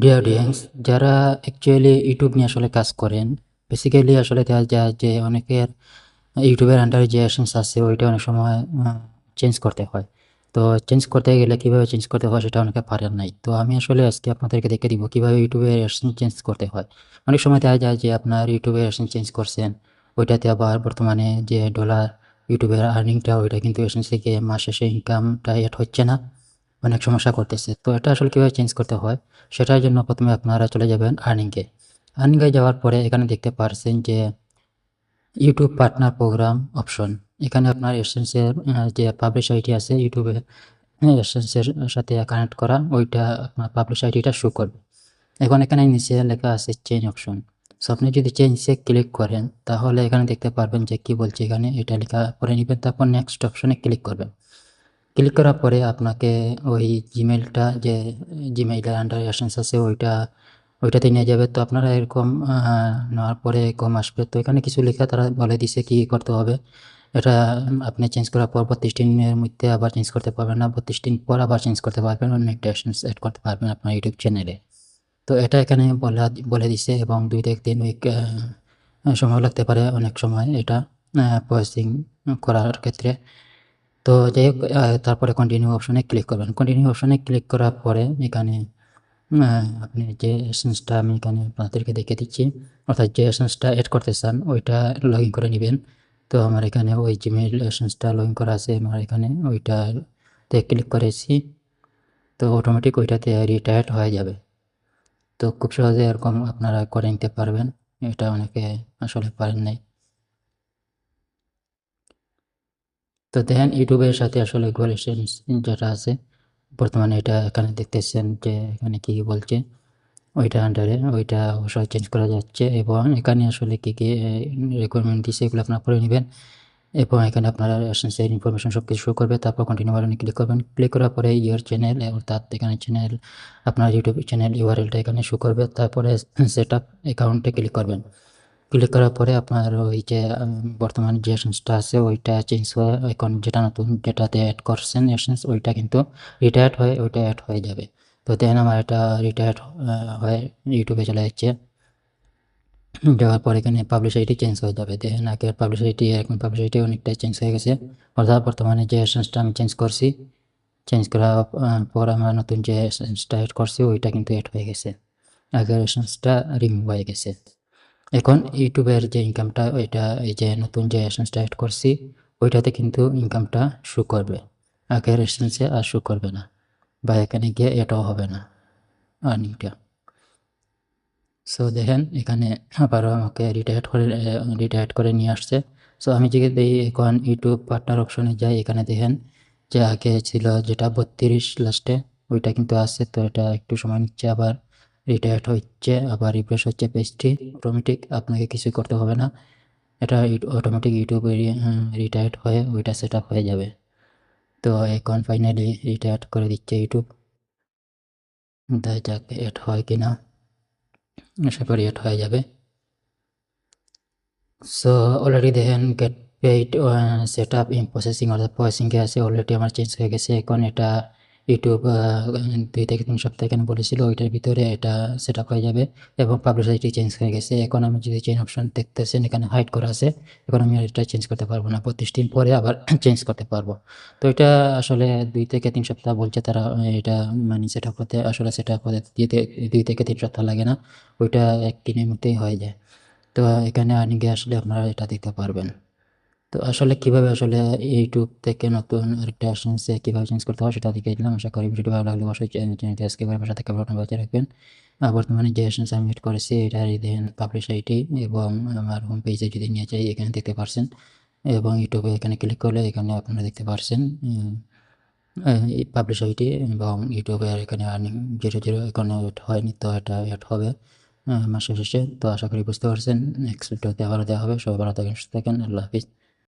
Deer audience যারা actually YouTube নিয়ে আসলে কাজ করেন বেসিক্যালি আসলে দেখা যায় যে অনেকের ইউটিউবের আন্ডারে যে অ্যাসেন্স আছে, ওইটা অনেক সময় চেঞ্জ করতে হয়। তো চেঞ্জ করতে গেলে কীভাবে চেঞ্জ করতে হয় সেটা অনেকে পারেন নাই। তো আমি আসলে আজকে আপনাদেরকে দেখে দিব কীভাবে ইউটিউবের অ্যাসেন্স চেঞ্জ করতে হয়। অনেক সময় দেখা যায় যে আপনার ইউটিউবের অ্যাসেন্স চেঞ্জ করছেন, ওইটাতে আবার বর্তমানে যে ডলার ইউটিউবের আর্নিংটা ওইটা কিন্তু অ্যাসেন্স থেকে মাস শেষে ইনকামটা অ্যাড হচ্ছে না। অনেক সমস্যা করতেছে। তো এটা আসলে কীভাবে চেঞ্জ করতে হয়? সেটার জন্য প্রথমে আপনারা চলে যাবেন আর্নিংয়ে আর্নিংয়ে যাওয়ার পরে এখানে দেখতে পারছেন যে ইউটিউব পার্টনার প্রোগ্রাম অপশন এখানে আপনার এসেন্সের যে পাবলিশ আইডি আছে ইউটিউবে এসেন্সের সাথে কানেক্ট করা, ওইটা আপনার পাবলিশ আইডিটা শো করবে। এখন এখানে নিচে লেখা আছে চেঞ্জ অপশন সো আপনি যদি চেঞ্জে ক্লিক করেন, তাহলে এখানে দেখতে পারবেন যে কি বলছে এখানে, এটা লেখা পরে নেবেন, তারপর নেক্সট অপশনে ক্লিক করবেন। ক্লিক করার পরে আপনাকে ওই জিমেলটা যে জিমেইলের আন্ডার এসেন্স আছে, ওইটা, ওইটাতে নিয়ে যাবে। তো আপনারা এরকম নেওয়ার পরে এরকম আসবে। তো এখানে কিছু লেখা তারা বলে দিছে কি করতে হবে। এটা আপনি চেঞ্জ করার পর বত্রিশ দিনের মধ্যে আবার চেঞ্জ করতে পারবেন না। বত্রিশ দিন পর আবার চেঞ্জ করতে পারবেন। অন্য একটা এসেন্স অ্যাড করতে পারবেন আপনার ইউটিউব চ্যানেলে তো এটা এখানে বলা, বলে দিছে এবং দুই থেকে তিন উইক সময় লাগতে পারে অনেক সময় এটা প্রসেসিং করার ক্ষেত্রে। তো যাই হোক তারপরে কন্টিনিউ অপশনে ক্লিক করবেন। কন্টিনিউ অপশনে ক্লিক করার পরে এখানে আপনি যে এসেন্সটা আমি এখানে আপনাদেরকে দেখে দিচ্ছি, অর্থাৎ যে এসেন্সটা অ্যাড করতে চান, ওইটা লগ করে নেবেন। তো আমার এখানে ওই জিমেইল এসেন্সটা লগ করা আছে, আমার এখানে ওইটাতে ক্লিক করেছি। তো অটোমেটিক ওইটাতে রিটায়ার্ড হয়ে যাবে। তো খুব সহজে এরকম আপনারা করে নিতে পারবেন। এটা অনেকে আসলে পারেন নাই। তো দেখেন ইউটিউবের সাথে আসলে এসেন্স যেটা আছে, বর্তমানে এটা এখানে দেখতেছেন যে এখানে কী বলছে, ওইটা আন্ডারে ওইটা অবশ্যই চেঞ্জ করা যাচ্ছে এবং এখানে আসলে কী কী রিকোয়ারমেন্ট দিচ্ছে এগুলো আপনারা পড়ে নেবেন এবং এখানে আপনারা এসেন্সের ইনফরমেশন সব কিছু শো করবে, তারপর কন্টিনিউ বাটনে ক্লিক করবেন। ক্লিক করার পরে ইউর চ্যানেল অর্থাৎ এখানে চ্যানেল আপনার ইউটিউব চ্যানেল ইউআরএলটা এখানে শো করবে, তারপরে সেট আপ অ্যাকাউন্টে ক্লিক করবেন। ক্লিক করার পরে আপনার ওই যে বর্তমানে যে এসেন্সটা আছে, ওইটা চেঞ্জ হয়ে এখন যেটা নতুন যেটাতে অ্যাড করছেন এসেন্স ওইটা কিন্তু রিটায়ার্ড হয়ে, ওইটা অ্যাড হয়ে যাবে। তো দেন আমার এটা রিটায়ার্ড হয়ে ইউটিউবে চলে যাচ্ছে। যাওয়ার পর এখানে আইডি চেঞ্জ হয়ে যাবে। দেখেন পাবলিশ আইডি এখন আইডি অনেকটাই চেঞ্জ হয়ে গেছে। অর্থাৎ বর্তমানে যে এসেন্সটা আমি চেঞ্জ করছি চেঞ্জ করার পর আমার নতুন যে এসেন্সটা অ্যাড করছি, ওইটা কিন্তু অ্যাড হয়ে গেছে। আগের এসেন্সটা রিমুভ হয়ে গেছে। এখন ইউটিউবের যে ইনকামটা ওইটা এই যে নতুন যে এসেন্সটা অ্যাড করছি, ওইটাতে কিন্তু ইনকামটা শু করবে। আগের এসেন্সে আর শো করবে না বা এখানে গিয়ে এটাও হবে না আর্নিংটা সো দেখেন, এখানে আবারও আমাকে রিটায়ার্ড করে রিটায়ার্ড করে নিয়ে আসছে। সো আমি যদি এখন ইউটিউব পার্টনার অপশনে যাই, এখানে দেখেন যে আগে ছিল যেটা বত্রিশ লাস্টে ওইটা কিন্তু আসছে তো এটা একটু সময় নিচ্ছে আবার। রিটায়ার্ড হচ্ছে আবার রিফ্রেশ হচ্ছে পেজটি অটোমেটিক আপনাকে কিছু করতে হবে না। এটা অটোমেটিক ইউটিউবে রিটায়ার্ড হয়ে ওইটা সেট হয়ে যাবে। তো এখন ফাইনালি রিটায়ার্ড করে দিচ্ছে ইউটিউব দেখা যাক এড হয় কি না আশা করি এড হয়ে যাবে। সো অলরেডি দেখেন get paid set up in processing অর্থাৎ প্রসেসিংয়ে আছে অলরেডি আমার চেঞ্জ হয়ে গেছে। এখন এটা ইউটিউব দুই থেকে তিন সপ্তাহ এখানে বলেছিল, ওইটার ভিতরে এটা সেট আপ হয়ে যাবে এবং পাবলিসিটি চেঞ্জ হয়ে গেছে। এখন আমি যদি চেঞ্জ অপশন দেখতেছেন, এখানে হাইড করা আছে, এখন আমি এটা চেঞ্জ করতে পারব না। পঁচিশ দিন পরে আবার চেঞ্জ করতে পারব। তো এটা আসলে দুই থেকে তিন সপ্তাহ বলছে তারা, এটা মানে সেট আপ হতে, আসলে সেট আপ হতে দুই থেকে তিন সপ্তাহ লাগে না। ওইটা এক দিনের মধ্যেই হয়ে যায়। তো এখানে আর্নিংয়ে আসলে আপনারা এটা দিতে পারবেন। তো আসলে কীভাবে আসলে ইউটিউব থেকে নতুন আরেকটা কীভাবে চেঞ্জ করতে হয় সেটা দেখিয়ে দিলাম। আশা করি ভিডিওটি ভালো লাগলে। অবশ্যই চ্যানেলটি আজকে বাসা থেকে বাটন বাজিয়ে রাখবেন। আর বর্তমানে যে আমি এড করেছি, এটা দেন পাবলিশ আইটি এবং আমার হোম পেজে যদি নিয়ে যাই, এখানে দেখতে পারছেন। এবং ইউটিউবে এখানে ক্লিক করলে এখানে আপনারা দেখতে পারছেন পাবলিশ আইটি এবং ইউটিউবে এখানে আর্নিং জিরো জিরো এখানে হয়নি, তো এটা এড হবে মাসের শেষে। তো আশা করি বুঝতে পারছেন। নেক্সট ভিডিওতে আবারও দেওয়া হবে। সবাই ভালো থাকেন, সুস্থ থাকেন। আল্লাহ হাফিজ।